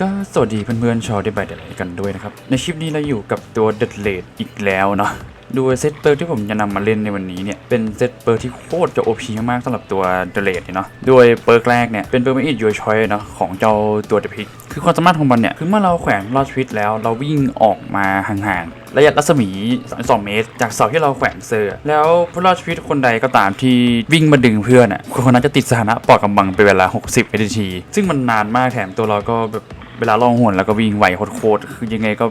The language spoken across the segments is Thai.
ก็สวัสดีเพื่อนๆชาวเดบายเดลกันด้วยนะครับ ในคลิปนี้เราอยู่กับตัวเดดเลดอีกแล้วเนาะโดยเซตเปิร์ที่ผมจะนำมาเล่นในวันนี้เนี่ย เป็นเซตเปิร์ที่โคตรจะโอพีมากๆสำหรับตัวเดเลดเนาะโดยเปิร์แรกเนี่ย เป็นเปิร์ไม่อิดยูชอยเนาะของเจ้าตัวเดพิกคือความสามารถของมันเนี่ย คือเมื่อเราแขวนรอดชีวิตแล้วเราวิ่งออกมาห่างๆ ระยะรัศมี 2 เมตร จากเสาที่เราแขวนเซอร์ แล้วผู้รอดชีวิตคนใดก็ตามที่วิ่งมาดึงเพื่อนอะคนนั้นจะติดสถานะปลอดกำบังเป็นเวลา 60 นาที ซึ่งมันนานมากแถมตัวเราก็แบบ เวลาล่องหนแล้วก็วิ่งไหวโคตรคือยังไงก็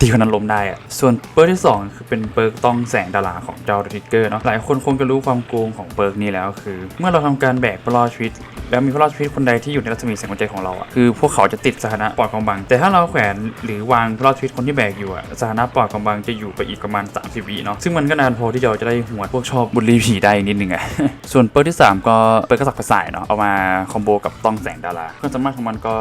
ตีคนนั้นล้มได้อะส่วนเปิร์กที่ 2 คือเป็นเปิร์กต้องแสงดาราของเจ้าทิกเกอร์เนาะ หลายคนคงจะรู้ความโกงของเปิร์กนี้แล้วคือ เมื่อเราทำการแบกผู้รอดชีวิต แล้วมีผู้รอดชีวิตคนใดที่อยู่ในรัศมีแสงหัวใจของเราอะคือพวกเขาจะติดสถานะปลอดกำบัง แต่ถ้าเราแขวนหรือวางผู้รอดชีวิตคนที่แบกอยู่อะสถานะปลอดกำบังจะอยู่ไปอีกประมาณ30วิเนาะ ซึ่งมันก็นานพอที่เราจะได้หัวพวกชอบบุลลี่ผีได้นิดนึงอะส่วนเปิร์กที่ 3 ก็เปิร์กกระสับกระส่ายเนาะ เอามาคอมโบกับต้องแสงดาราความสามารถของมันก็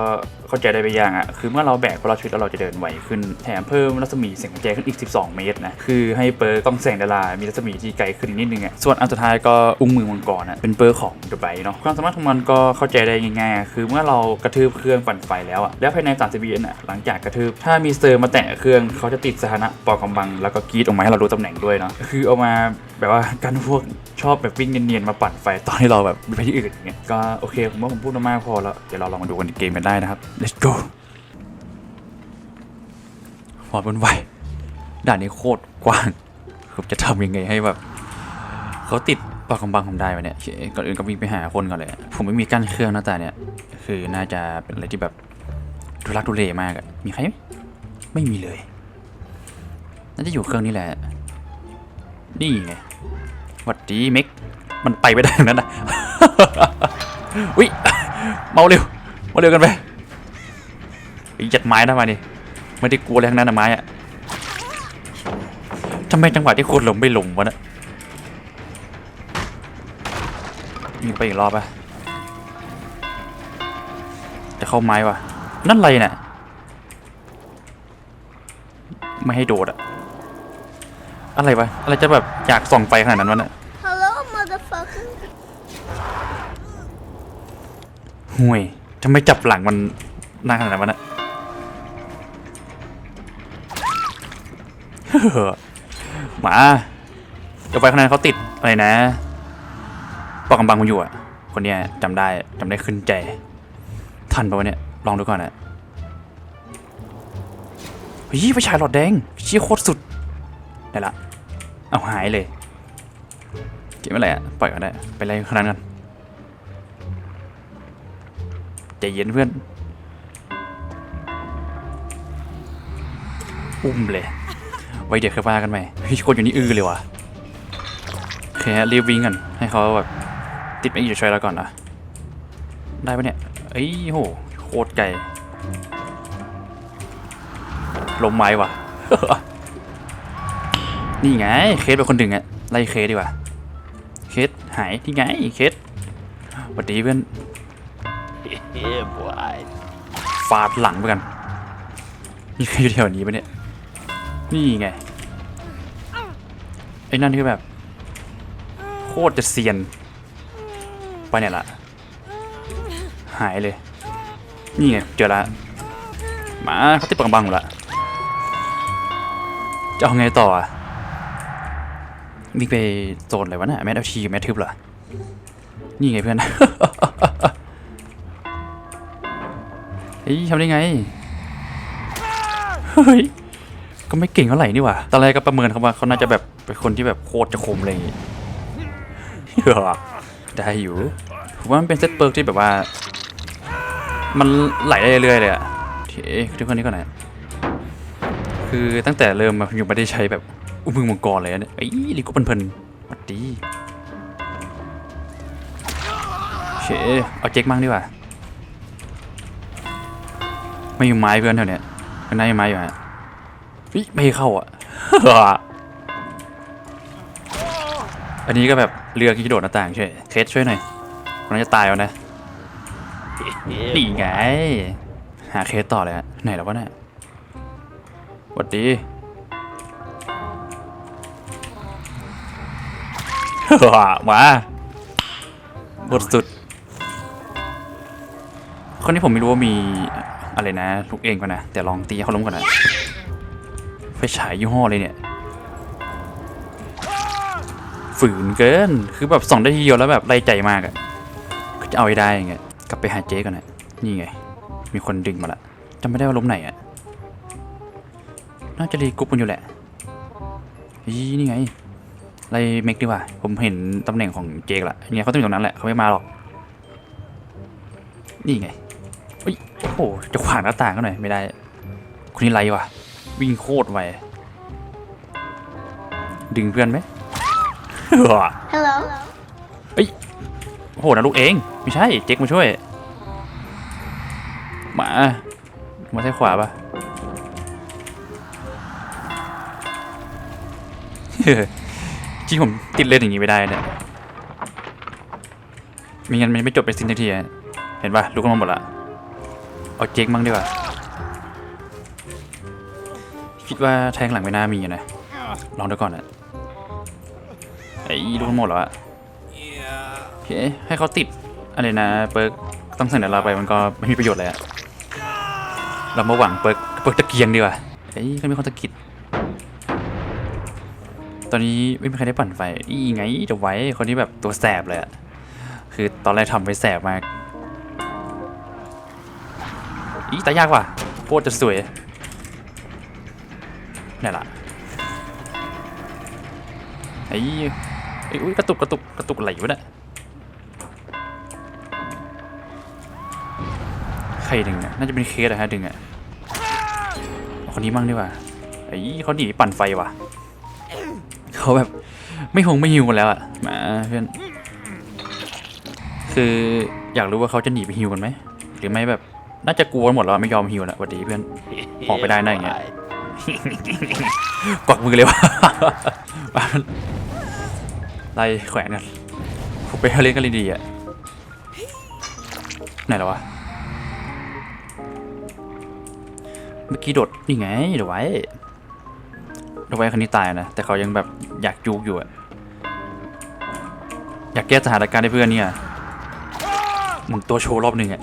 เข้าใจได้ไปอย่างอะคือเมื่อเราแบกผู้รอดชีวิตแล้วเราจะเดินไวขึ้นแถมเพิ่มรัศมีแสงหัวใจขึ้นอีก 12 เมตรนะคือให้เปิร์กต้องแสงดารามีรัศมีที่ไกลขึ้นนิดนึงอะส่วนอันสุดท้ายก็อุ้งมือมังกรอะเป็นเปิร์ของเดอะไบเนาะความสามารถของมันก็เข้าใจได้ง่ายๆ คือเมื่อเรากระทืบเครื่องปั่นไฟแล้วอะแล้วภายใน30วินาทีอะหลังจากกระทืบถ้ามีเซอร์มาแตะเครื่องเขาจะติดสถานะปอกกำบังแล้วก็กรีดออกมาให้เรารู้ตำแหน่งด้วยเนาะคือเอามา แบบว่ากันพวกชอบแบบวิ่งเนียนๆมาปั่นไฟตอนที่เราแบบไปที่อื่นอย่างเงี้ยก็โอเคผมว่าผมพูดมามากพอแล้วเดี๋ยวเราลองมาดูกันในเกมกันได้นะครับ let's go ฟอร์ดบนไวด่านนี้โคตรกว้างผมจะทำยังไงให้แบบเขาติดปากกำบังผมได้ไหมเนี่ยโอเคก่อนอื่นก็วิ่งไปหาคนก่อนเลย ผมไม่มีกั้นเครื่องนะแต่เนี่ยคือน่าจะเป็นอะไรที่แบบทุลักทุเลมากอะมีใครไหมไม่มีเลย น่าจะอยู่เครื่องนี้แหละ นี่ไงหวัดดีเม็ก มันไปไม่ได้นั้นนะวิเมาเร็วเมาเร็วกันไปไอ้ยัดไม้นะมาดิไม่ได้กลัวอะไรทั้งนั้นนะไม้อะทำไมจังหวะที่คนลงไม่หลงวะนะยิงไปอีกรอบปะจะเข้าไม้วะนั่นอะไรเนี่ยไม่ให้โดดอะ อะไรวะ อะไรจะแบบอยากส่องไฟขนาดนั้นวะเนี่ย Hello, motherfucker. ห่วยทำไมจับหลังมันนานขนาดนั้นวะเนี่ย หมาเดี๋ยวไปคนนั้นเขาติดอะไรนะปอกกำบังมันอยู่อะ คนเนี้ยจำได้จำได้ขึ้นใจ ทันปะวะเนี่ย ลองดูก่อนนะเฮ้ยไปฉายหลอดแดงเชี่ยโคตรสุด ได้ละ เอาหายเลย เก็บไม่ไรอะปล่อยกันได้ ไปไล่คนนั้นกันใจเย็นเพื่อน อุ้มเลย ไว้เดี๋ยวค่อยว่ากันใหม่เฮ้ยคนอยู่นี่อื้อเลยว่ะโอเคฮะรีบวิ่งกัน ให้เขาแบบติดไม่อยู่ช่วยแล้วก่อนนะ ได้ปะเนี่ย เอ้ยโห โคตรไกลลมไม้ว่ะ นี่ไง เคสเป็นคนดึงอะไล่เคสดีกว่า เคสหายที่ไง เคสสวัสดีเพื่อน Yeah, boy. ฟาดหลังไปกัน มีใครอยู่แถวนี้ปะเนี่ย นี่ไง ไอ้นั่นคือแบบ โคตรจะเซียน ไปเนี่ยละหายเลย นี่ไง เจอละหมาเขาติดปังบังหมดละจะเอาไงต่ออะ วิ่งไปโซนอะไรวะน่ะแมทเอาชีแมททึบเหรอ นี่ไงเพื่อน เฮ้ยทำได้ไง เฮ้ย ก็ไม่เก่งเท่าไหร่นี่หว่า ตอนแรกก็ประเมินเขาว่าเขาน่าจะแบบเป็นคนที่แบบโคตรจะคมอะไรอย่างงี้เฮ้อได้อยู่ผมว่ามันเป็นเซตเปิร์กที่แบบว่า มันไหลได้เรื่อยๆเลยอะโอเคทุกคนนี้ก่อนนะคือตั้งแต่เริ่มมายังไม่ได้ใช้แบบ อุ้มมือมังกรเลยอะเนี่ยไอ้ยลิโก้เพลินๆสวัสดีโอเคเอาเจ๊กมั่งดีกว่า ไม่มีไม้เพื่อนแถวเนี้ยมันน่าจะมีไม้อยู่ฮะเฮ้ยไม่ให้เข้าอะ อันนี้ก็แบบเรือที่โดดหน้าต่างช่วยเคสช่วยหน่อยมันจะตายแล้วนะ Yeah. นี่ไง หาเคสต่อเลยฮะไหนแล้ววะเนี่ยหวัดดี มาบทสุด คนนี้ผมไม่รู้ว่ามีอะไรนะลูกเองก่อนนะ แต่ลองตีเขาล้มก่อนนะไฟฉายยี่ห้อเลยเนี่ย ฝืนเกิน คือแบบส่องได้ทีเดียวแล้วแบบไล่ใจมากอะก็จะเอาให้ได้ไงกลับไปหาเจ๊ก่อนนะ นี่ไง มีคนดึงมาละจำไม่ได้ว่าล้มไหนอะน่าจะรีกรุ๊ปกันอยู่แหละอีนี่ไง ไล่เมกดีกว่า ผมเห็นตำแหน่งของเจกละเนี่ยเขาต้องอยู่ตรงนั้นแหละเขาไม่มาหรอก นี่ไงเฮ้ยโอ้โหจะขวางหน้าต่างกันหน่อยไม่ได้คนนี้ไรวะวิ่งโคตรไวดึงเพื่อนไหม Hello. โอ้โหนะลูกเอง ไม่ใช่เจ๊กมาช่วย มามาใช้ขวาปะจ ริงผมติดเล่นอย่างนี้ไม่ได้เนี่ยม่งั้นมันไม่จบไปสิ้นทีเห็นปะลูกก็มาหมดละเอาเจ๊กมั่งดีกว่าคิดว่าแทงหลังไม่น่ามีนะลองดูก่อนนะไอ้ลูกหมดแล้วอะโอเคให้เขาติดอะไรนะเปิร์กต้องเสนอเราไปมันก็ไม่มีประโยชน์เลยอะเรามาหวังเปิร์กเปิร์กตะเกียงดีกว่าเอ้ยเขามีคนตะกิด ตอนนี้ไม่มีใครได้ปั่นไฟนี่ไงจะไว้คนที่แบบตัวแสบเลยอะคือตอนแรกทำไปแสบมากอีตายากว่ะโคตรจะสวยนี่ล่ะไอ้ไอ้อุ้ยกระตุกกระตุกกระตุกไหลวะเนี่ยใครดึงอะน่าจะเป็นเคสอะฮะดึงอะคนนี้มั่งดีกว่าไอ้เขาหนีปั่นไฟว่ะ เขาแบบ ไม่หงไม่หิวกันแล้วอะมาเพื่อนคืออยากรู้ว่าเขาจะหนีไปหิวกันไหมหรือไม่แบบน่าจะกลัวกันหมดแล้วอะไม่ยอมหิวนะหวัดดีเพื่อนออกไปได้นะอย่างเงี้ยกวักมือเลยว่ะไล่แขวนกันผมไปเล่นกันเลยดีอะไหนแล้ววะเมื่อกี้โดดนี่ไงเดี๋ยวไว้ เดี๋ยวไว้คนนี้ตายนะ แต่เขายังแบบอยากจูกอยู่อะอยากแก้สถานการณ์ให้เพื่อนเนี่ยหมุนตัวโชว์รอบหนึ่งอะ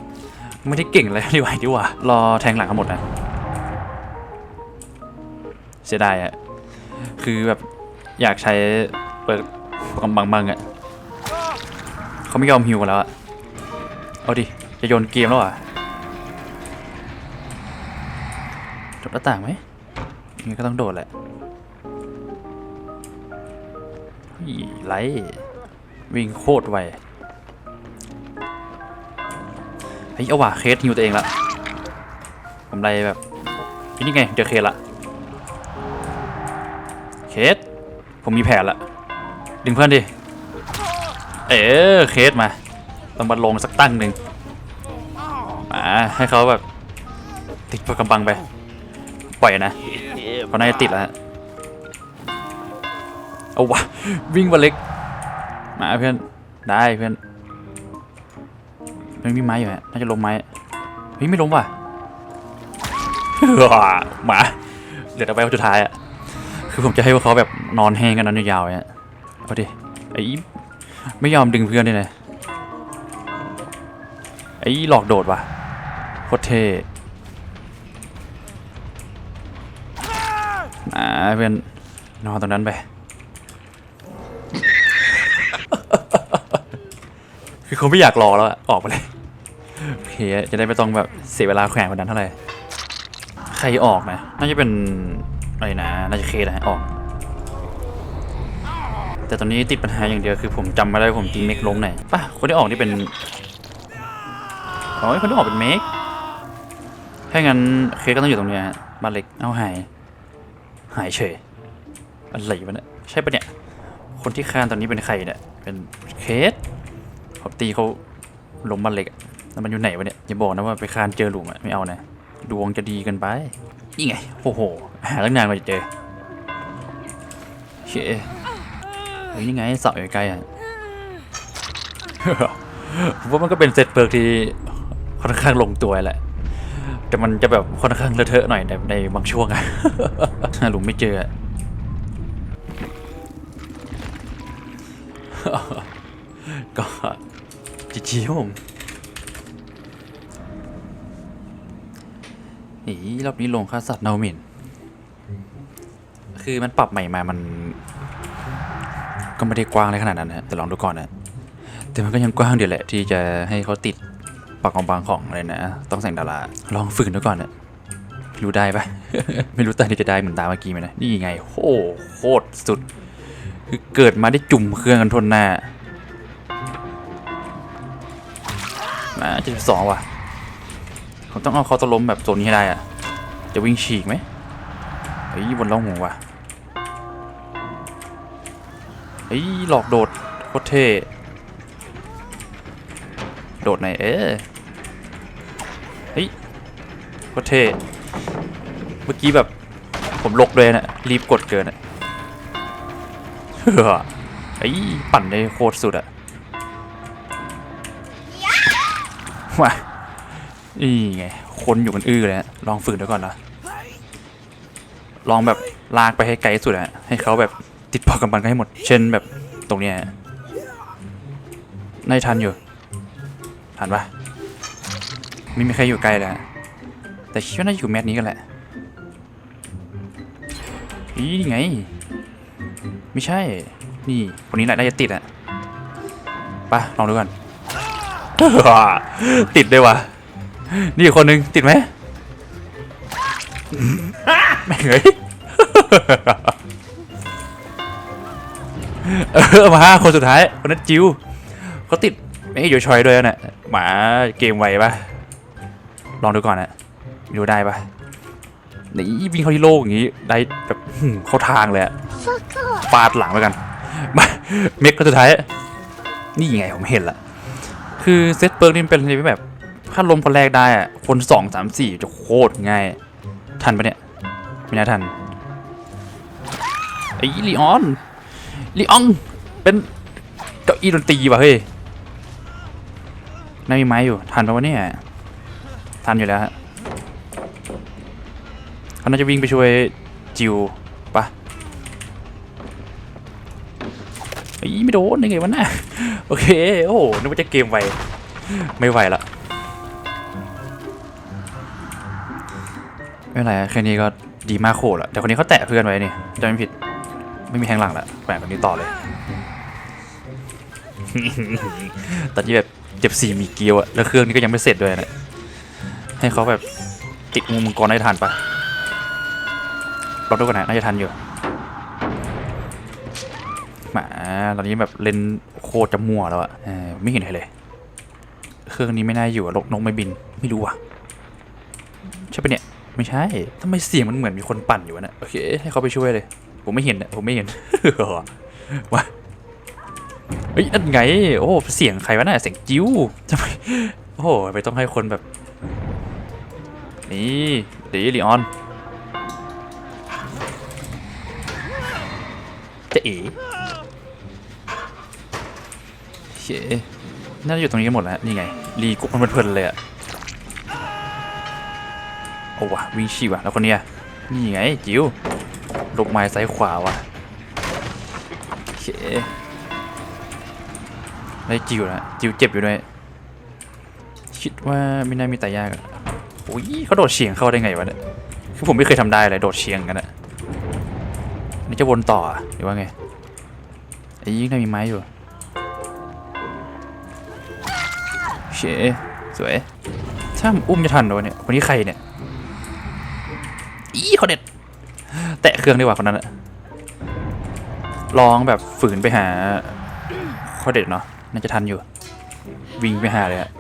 ไม่ได้เก่งเลยดีไว้ดีกว่า รอแทงหลังเขาหมดนะ เสียดายอะคือแบบอยากใช้เปิดกำบังบังอะเขาไม่ยอมฮิวกันแล้วอะเอาดิ จะโยนเกมแล้วอะโดดหน้าต่างไหมยังไงก็ต้องโดดแหละ ไล่วิ่งโคตรไวเฮ้ยเอาว่ะเคสฮิวตัวเองละผมไล่แบบนี่ไงเจอเคสละเคสผมมีแผนละดึงเพื่อนดิเออเคสมาต้องมาลงสักตั้งหนึ่งมาให้เขาแบบติดกำบังไป ปล่อยนะ Yeah, เขาน่าจะติดแล้ว เอาวะวิ่งมาเล็ก มาเพื่อน ได้เพื่อนมันมีไม้อยู่ฮะน่าจะล้มไม้เฮ้ยไม่ล้มว่ะหมาเหลือแต่ไปคนสุดท้ายอะคือผมจะให้พวกเขาแบบนอนแห้งกันนั้นยาวๆเนี่ยเอาดิไอ้ไม่ยอมดึงเพื่อนเลยนะไอ้หลอกโดดว่ะโคตรเท่อ่าเพื่อนนอนตรงนั้นไป คือเขาไม่อยากรอแล้วอะออกไปเลยโอเคจะได้ไม่ต้องแบบเสียเวลาแขวนคนนั้นเท่าไหร่ใครออกนะน่าจะเป็นอะไรนะน่าจะเคนะฮะออก แต่ตอนนี้ติดปัญหาอย่างเดียวคือผมจำไม่ได้ว่าผมตีเมกล้มไหนป่ะคนที่ออกนี่เป็นอ๋อคนที่ออกเป็นเมกถ้างั้นเคก็ต้องอยู่ตรงนี้ฮะบ้านเล็กเอาหายหายเฉยอะไรวะเนี่ยใช่ปะเนี่ยคนที่คานตอนนี้เป็นใครเนี่ยเป็นเคส ตีเขาล้มบันเล็กแล้วมันอยู่ไหนวะเนี่ยอย่าบอกนะว่าไปคานเจอหลุมอะไม่เอานะ ดวงจะดีกันไปนี่ไงโอ้โหหาตั้งนานกว่าจะเจอเชยเฮ้ยนี่ไงเสาอยู่ใกล้ๆอะผมว่ามันก็เป็นเซตเปิร์กที่ค่อนข้างลงตัวแหละ แต่มันจะแบบค่อนข้างเลอะเทอะหน่อยในในบางช่วงอะหาหลุมไม่เจอก็ จีจีครับผมอีรอบนี้ลงค่าสัตว์เนามินคือมันปรับใหม่มา มัน ก็ไม่ได้กว้างเลยขนาดนั้นนะแต่ลองดูก่อนนะ แต่มันก็ยังกว้างเดียวแหละที่จะให้เขาติดปากของบางของอะไรนะ ต้องแสงดารา ลองฝึกดูก่อนนะไม่รู้ได้ปะไม่รู้ตานี้จะได้เหมือนตาเมื่อกี้ไหมนะ นี่ไง โอ้โคตรสุด คือเกิดมาได้จุ่มเครื่องกันทนหน้า มาเจ็ดสองว่ะผมต้องเอาเขาตะล้มแบบโซนนี้ให้ได้อะจะวิ่งฉีกไหมเฮ้ยบนล่องหัวว่ะเฮ้ยหลอกโดดโคตรเท่โดดไหนเอ๊ะเฮ้ยโคตรเท่เมื่อกี้แบบผมลกเลยนะรีบกดเกินอะเฮ้อไอ้ยปั่นได้โคตรสุดอะ มานี่ไง คนอยู่กันอื้อเลยฮะลองฝึกดูก่อนนะลองแบบลากไปให้ไกลสุดอะให้เขาแบบติดปอกกับมันกันให้หมด เช่นแบบตรงเนี้ยนายทันอยู่ ทันปะไม่มีใครอยู่ไกลแล้วแต่คิดว่าน่าจะอยู่แมตนี้กันแหละอีนี่ไง ไม่ใช่ นี่คนนี้แหละน่าจะติดอะไปะลองดูก่อน ติดด้วยวะนี่อีกคนนึงติดไหมไม่งเฮ้ยเออมาห้าคนสุดท้ายคนนั้นจิวเขาติดไม่อยู่ชอยด้วยนะหมาเกมไวปะลองดูก่อนนะดูได้ปะนี่วิ่งเข้าที่โลกอย่างนี้ได้แบบหืมเข้าทางเลยอะ Fuck off. ฟาดหลังไปกันมาเมกก็สุดท้ายนี่ไงผมเห็นละ คือเซตเปิร์กนี่เป็นอะไรที่แบบถ้าลมคนแรกได้อะคนสองสามสี่จะโคตรง่าย ทันปะเนี่ย ไม่น่าทันไอ้ลีออนลีออนเป็นเก้าอี้ดนตรีว่ะเฮ้ยน่ามีไม้อยู่ ทันปะวะเนี่ย ทันอยู่แล้วฮะเขาน่าจะวิ่งไปช่วยจิว อีไม่โดนได้ไงวะน่ะโอเค โอ้โหนึกว่าจะเกมไว ไม่ไหวละไม่เป็นไรอะแค่นี้ก็ดีมากโคตรละแต่คนนี้เขาแตะเพื่อนไว้นี่จำไม่ผิด ไม่มีแทงหลังละแปลคนนี้ต่อเลย ตอนที่แบบเจ็บสี่มีเกียวอะแล้วเครื่องนี้ก็ยังไม่เสร็จด้วยนะให้เขาแบบติดงูมังกรได้ทันปะลองดูกันนะน่าจะทันอยู่ หมาตอนนี้แบบเลนโคตรจะมั่วแล้วอะไม่เห็นใครเลย เครื่องนี้ไม่น่าอยู่อะนกนกไม่บินไม่รู้อะใช่ปะเนี่ยไม่ใช่ทำไมเสียงมันเหมือนมีคนปั่นอยู่วะเนี่ยโอเคให้เขาไปช่วยเลย ผมไม่เห็นอะผมไม่เห็นวะเฮ้ยนั่นไง โอ้เสียงใครวะน่ะเสียงจิ้วทำไมโอ้โหไปต้องให้คนแบบ นี่ดีลีออนจะเอ๋ เคน่าจะอยู่ตรงนี้กันหมดแล้วนี่ไงรีกุ๊กมันเพลินเลยอะโอ้วะวิ่งชิวอะแล้วคนเนี้ยนี่ไงจิวลงไม้ซ้ายขวาวะโอเคได้จิวนะจิวเจ็บอยู่ด้วยคิดว่าไม่น่ามีตายากอะโอ้ยเขาโดดเฉียงเข้าได้ไงวะเนี่ยคือผมไม่เคยทำได้เลยโดดเฉียงกันอะนี่จะวนต่อหรือว่าไงไอ้ยิ่งน่ามีไม้อยู่ เค สวย ถ้าอุ้มจะทันเหรอวะเนี่ยคนนี้ใครเนี่ย อีเขาเด็ด แตะเครื่องดีกว่าคนนั้นอะลองแบบฝืนไปหาเขาเด็ดเนาะ น่าจะทันอยู่ วิ่งไปหาเลยอะ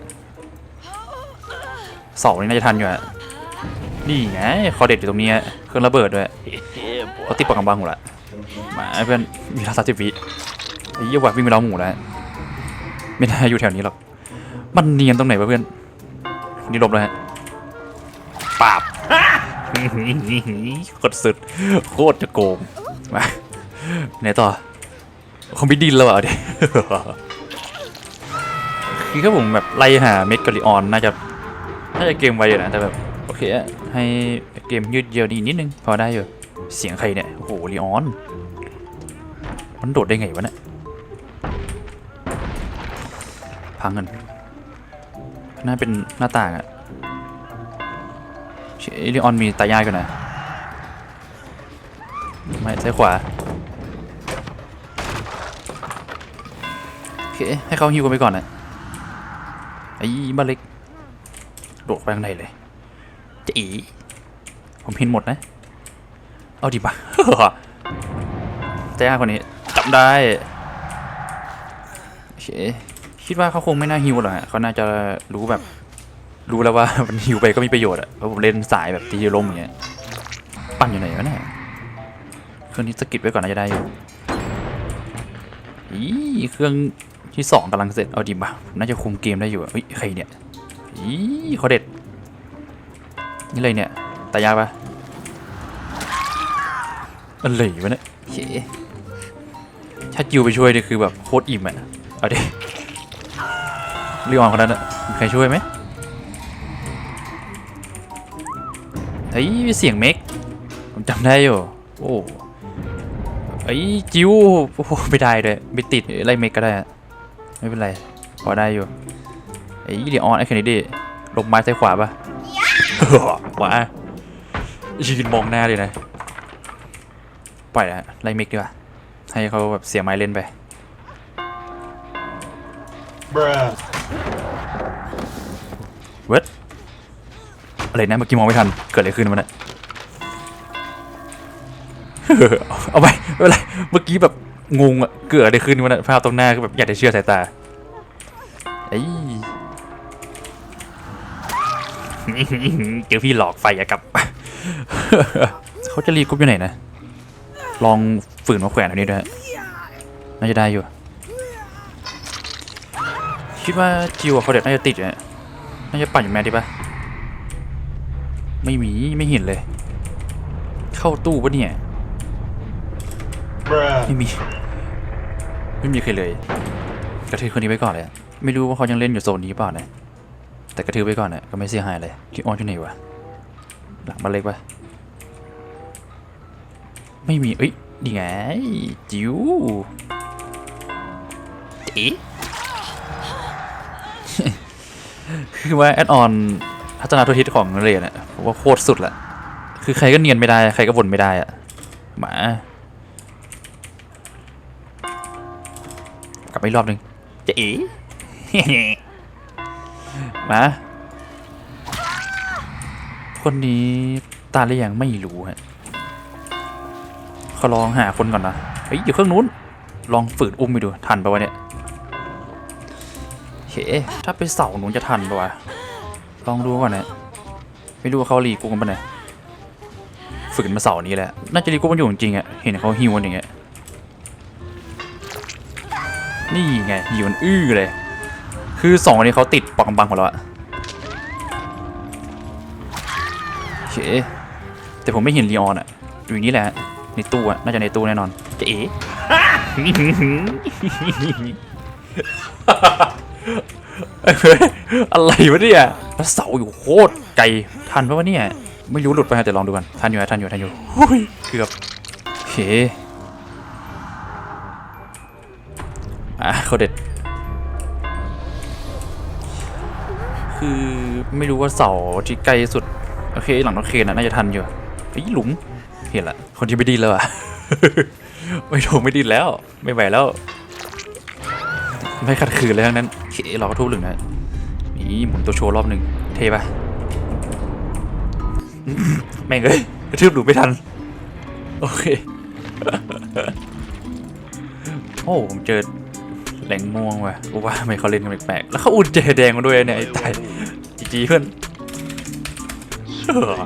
สองนี่น่าจะทันอยู่อะนี่ไงคอเด็ดอยู่ตรงนี้อะเครื่องระเบิดด้วยเขาติดปากกำบังหมดละมาเพื่อนมีราสามสิบวิไอ้เหี้ยว่ะวิ่งไปแล้วหมูแล้วไม่น่าอยู่แถวนี้หรอก มันเนียนตรงไหนวะเพื่อน นี่ลบแล้วฮะปาบโคตรสุด โคตรจะโกงมาไหนต่อคอมพิดินแล้วเหรอเดี๋ยวคือถ้าผมแบบไล่หาเมกกาลิออนน่าจะน่าจะเกมไวอยู่นะแต่แบบโอเคอะให้เกมยืดเยื้อดีนิดนึง พอได้อยู่ เสียงใครเนี่ย โอ้โหลีออน มันโดดได้ไงวะเนี่ยพังกัน น่าเป็นหน้าต่างอะเชลิออนมีตายายกันนะไม่ซ้ายขวา โอเค ให้เขาฮิวกันไปก่อนนะไอ้บ้าเล็ก โดดไปข้างในเลย จะอี ผมพินหมดนะ เอาดิบะตายายคนนี้จำได้ โอเค คิดว่าเขาคงไม่น่าฮิวหรอกฮะเขาน่าจะรู้แบบ รู้แล้วว่า มันฮิวไปก็มีประโยชน์อะเพราะผมเล่นสายแบบตีลมอย่างเงี้ยปั่นอยู่ไหนวะเนี่ยเครื่องนี้สกิดไว้ก่อนน่าจะได้อยู่อีเครื่องที่สองกำลังเสร็จเอาดีบ่ะผมน่าจะคุมเกมได้อยู่อะเฮ้ยใครเนี่ยอีเขาเด็ดนี่อะไรเนี่ยตายากปะอะไรวะเนี่ยเคถ้าจิวไปช่วยนี่คือแบบโคตรอิ่มอะเอาดิ รียกออนคนนั้นอะมีใครช่วยไหมเฮ้ยเสียงเมกผมจำได้อยู่ โอ้ไอ้ยจิวโอ้โหไม่ได้เลยไม่ติดไล่เมกก็ได้อะไม่เป็นไร พอได้อยู่ไอ้เดี๋ยวออนไอ้แคนดี้ลงไม้ซ้ายขวาปะขวายืนมองหน้าเลยนะปล่อยละไล่เมกดีกว่า ให้เขาแบบเสียไม้เล่นไป Bruh. เวท อะไรนะเมื่อกี้มองไม่ทัน เกิดอะไรขึ้นวะเนี่ยเอาไปไม่เป็นไรเมื่อกี้แบบงงอะเกิดอะไรขึ้นวะเนี่ยภาพตรงหน้าคือแบบอยากจะเชื่อสายตาไอ้ยเจอพี่หลอกไฟอะกับเขาจะรีกรุ๊ปอยู่ไหนนะ ลองฝืนมาแขวนอันนี้ด้วยฮะน่าจะได้อยู่ คิดว่าจิวเขาเด็ดน่าจะติดอยู่ฮะน่าจะปั่นอยู่แมทดีปะ ไม่มีไม่เห็นเลย เข้าตู้ปะเนี่ย Bruh. ไม่มี ไม่มีใครเลย กระทืบคนนี้ไว้ก่อนเลยอะไม่รู้ว่าเขายังเล่นอยู่โซนนี้เปล่านะแต่กระทืบไว้ก่อนนะก็ไม่เสียหายเลยที่ออนอยู่ไหนวะหลังบ้านเล็กปะไม่มีเอ้ยนี่ไงจิ๋วจีคือว่าแอดออน พัฒนาทัวทิศของเรียนอะผมว่าโคตรสุดแหละคือใครก็เนียนไม่ได้ ใครก็บ่นไม่ได้อะหมากลับไปรอบหนึ่งจะเอ๋มาคนนี้ตายหรือยังไม่รู้ฮะเขาลองหาคนก่อนนะเฮ้ยอยู่เครื่องนู้น ลองฝืนอุ้มไปดูทันปะวะเนี่ยโอเคถ้าไปเสาหนูจะทันปะวะ ลองดูก่อนนะไม่รู้ว่าเขารีกูกันปะเนี่ยฝืนมาเสานี้แหละ น่าจะรีกูกันอยู่จริงอะเห็นเขาฮิวกันอย่างเงี้ย นี่ไงหิวมันอื้อเลย คือสองคนนี้เขาติดปอกกำบังหมดแล้วอะโอเคแต่ผมไม่เห็นลีออนอะอยู่นี่แหละ ในตู้อะน่าจะในตู้แน่นอน จะเอ๋อะไรวะเนี่ย แล้วเสาอยู่โคตรไกลทันปะวะเนี่ยไม่รู้หลุดไปฮะแต่ลองดูกันทันอยู่ฮะทันอยู่ทันอยู่หุ้ยเกือบโอเคอะเขาเด็ด คือไม่รู้ว่าเสาที่ใกล้สุด โอเค หลังรถเคนน่ะน่าจะทันอยู่ไอ้ยหลุมเห็นละ คนที่ไม่ดีแล้วอะไม่โดนไม่ดีแล้ว ไม่ไหวแล้ว ไม่ขัดขืนเลยทั้งนั้นโอเคเราก็ทุบหลึงนะ นี่หมุนตัวโชว์รอบหนึ่งเท่ปะแม่งเอ้ยกระทืบหลุมไม่ทัน โอเค โอ้ผมเจอแหลงม่วงว่ะกูว่าไม่เขาเล่นกันแปลกๆแล้วเขาอุ่นเจแดงมาด้วยเนี่ยไอ้ตายจีเพื่อนเฮ้อ